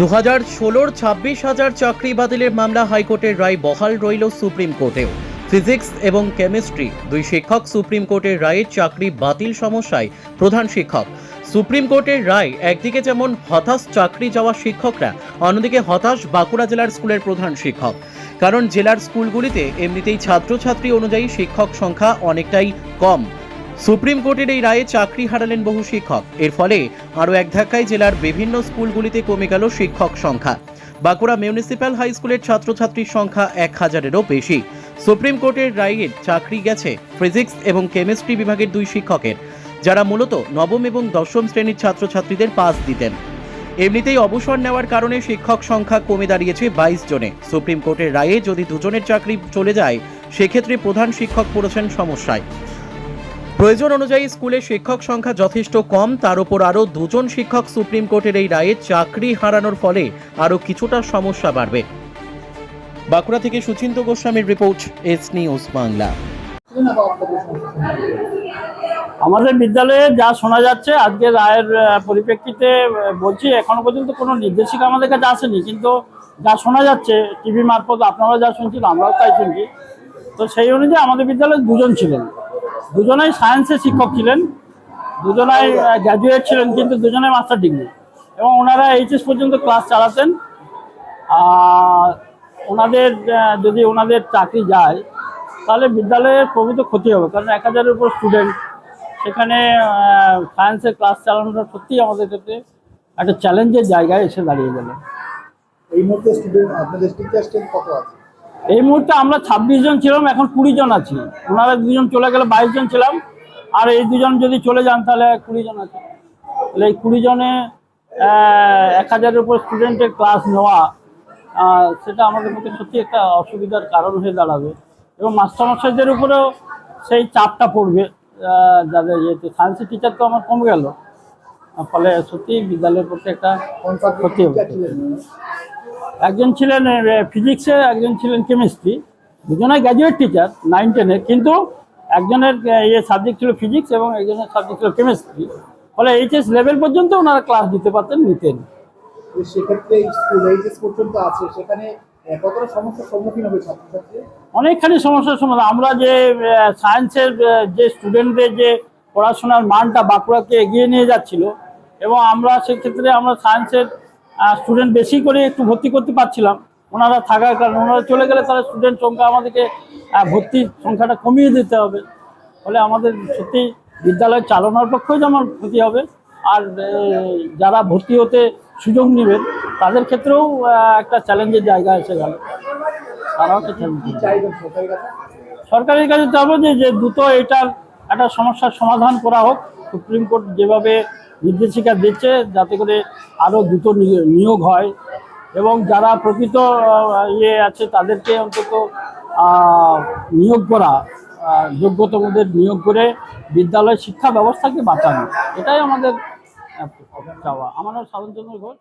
দু হাজার ষোলোর ছাব্বিশ হাজার চাকরি বাতিলের মামলা হাইকোর্টের রায় বহাল রইল সুপ্রিম কোর্টেও। ফিজিক্স এবং কেমিস্ট্রি দুই শিক্ষক সুপ্রিম কোর্টের রায়ে চাকরি বাতিল সমস্যায় প্রধান শিক্ষক। সুপ্রিম কোর্টের রায় একদিকে যেমন হতাশ চাকরি যাওয়া শিক্ষকরা, অন্যদিকে হতাশ বাঁকুড়া জেলার স্কুলের প্রধান শিক্ষক। কারণ জেলার স্কুলগুলিতে এমনিতেই ছাত্রছাত্রী অনুযায়ী শিক্ষক সংখ্যা অনেকটাই কম। সুপ্রিম কোর্টের এই রায়ে চাকরি হারালেন বহু শিক্ষক। এর ফলে আরও এক ধাক্কায় জেলার বিভিন্ন স্কুলগুলিতে কমে গেল শিক্ষক সংখ্যা। বাঁকুড়া মিউনিসিপ্যাল হাই স্কুলের ছাত্রছাত্রীর সংখ্যা এক হাজারেরও বেশি। সুপ্রিম কোর্টের রায়ে চাকরি গেছে ফিজিক্স এবং কেমিস্ট্রি বিভাগের দুই শিক্ষকের, যারা মূলত নবম এবং দশম শ্রেণির ছাত্রছাত্রীদের পাস দিতেন। এমনিতেই অবসর নেওয়ার কারণে শিক্ষক সংখ্যা কমে দাঁড়িয়েছে বাইশ জনে। সুপ্রিম কোর্টের রায়ে যদি দুজনের চাকরি চলে যায়, সেক্ষেত্রে প্রধান শিক্ষক পড়েছেন সমস্যায়। প্রয়োজন অনুযায়ী স্কুলে শিক্ষক সংখ্যা যথেষ্ট কম, তার উপর আরও দুজন শিক্ষক সুপ্রিম কোর্টের এই রায়ে চাকরি হারানোর ফলে আরও কিছুটা সমস্যা বাড়বে। বাঁকুড়া থেকে সুচিন্ত গোস্বামীর রিপোর্ট, এস নিউজ বাংলা। আমাদের বিদ্যালয়ে যা শোনা যাচ্ছে, আজকে রায়ের পরিপ্রেক্ষিতে বলছি, এখনও পর্যন্ত কোনো নির্দেশিকা আমাদের কাছে আসেনি। কিন্তু যা শোনা যাচ্ছে, টিভি মারফত আপনারা যা শুনছেন আমরাও তাই শুনছি। তো সেই অনুযায়ী আমাদের বিদ্যালয়ে দুজন ছিলেন। দুজনাই সায়েন্সের শিক্ষক ছিলেন, দুজনাই গ্র্যাজুয়েট ছিলেন, কিন্তু দুজনাই মাস্টার ডিগ্রি এবং ওনারা এইচএস পর্যন্ত ক্লাস চালাতেন। ওনাদের যদি ওনাদের চাকরি যায়, তাহলে বিদ্যালয়ের প্রভূত ক্ষতি হবে, কারণ এক হাজারের উপর স্টুডেন্ট সেখানে সায়েন্সের ক্লাস চালানোটা সত্যিই আমাদের ক্ষেত্রে একটা চ্যালেঞ্জের জায়গায় এসে দাঁড়িয়ে গেল। এই মুহূর্তে স্টুডেন্ট আপনাদের টিচার কত আছে? এই মুহূর্তে আমরা ছাব্বিশ জন ছিলাম, এখন কুড়ি জন আছি। ওনারা দুজন চলে গেলে বাইশ জন ছিলাম, আর এই দুজন যদি চলে যান তাহলে কুড়ি জন আছে। তাহলে এই কুড়ি জনে এক হাজারের উপর স্টুডেন্টের ক্লাস নেওয়া সেটা আমাদের মধ্যে সত্যি একটা অসুবিধার কারণ হয়ে দাঁড়াবে। এবং মাস্টারমশাইদের উপরেও সেই চাপটা পড়বে যাদের যেহেতু সায়েন্সের টিচার তো আমার কমে গেল। ফলে সত্যি বিদ্যালয়ের প্রতি একটা ক্ষতি হবে। একজন ছিলেন ফিজিক্সে একজন ছিলেন কেমিস্ট্রি দুজনে গ্র্যাজুয়েট টিচার নাইন টেনের কিন্তু একজনের ইয়ে সাবজেক্ট ছিল ফিজিক্স এবং একজনের সাবজেক্ট ছিল কেমিস্ট্রি ফলে এইচএস লেভেল পর্যন্ত ওনারা ক্লাস দিতে পারতেন নিতেন। সেক্ষেত্রে এই স্কুল এইচএস পর্যন্ত আছে সেখানে কতটা সমস্যার সম্মুখীন হবে ছাত্রছাত্রী? অনেকখানি সমস্যার সমাধান। আমরা যে সায়েন্সের যে স্টুডেন্টদের যে পড়াশোনার মানটা বাঁকুড়াকে এগিয়ে নিয়ে যাচ্ছিল এবং আমরা সেক্ষেত্রে আমরা সায়েন্সের স্টুডেন্ট বেশি করে একটু ভর্তি করতে পারছিলাম। ওনারা থাকার কারণে, ওনারা চলে গেলে তাহলে স্টুডেন্ট সংখ্যা আমাদেরকে ভর্তির সংখ্যাটা কমিয়ে দিতে হবে। ফলে আমাদের সত্যি বিদ্যালয় চালানোর পক্ষেও যেমন ক্ষতি হবে, আর যারা ভর্তি হতে সুযোগ নেবেন, তাদের ক্ষেত্রেও একটা চ্যালেঞ্জের জায়গা এসে গেল। তারাও চ্যালেঞ্জ সরকারের কাছে চাবো যে দ্রুত এটার একটা সমস্যার সমাধান করা হোক। সুপ্রিম কোর্ট যেভাবে নির্দেশিকা দিচ্ছে যাতে করে আরও দ্রুত নিয়োগ হয়। এবং যারা প্রকৃত ইয়ে আছে, তাদেরকে অন্তত নিয়োগ করা যোগ্যতমদের নিয়োগ করে বিদ্যালয় শিক্ষা ব্যবস্থাকে বাঁচানো। এটাই আমাদের চাওয়া। আমার সাধনচন্দ্র ঘোষ।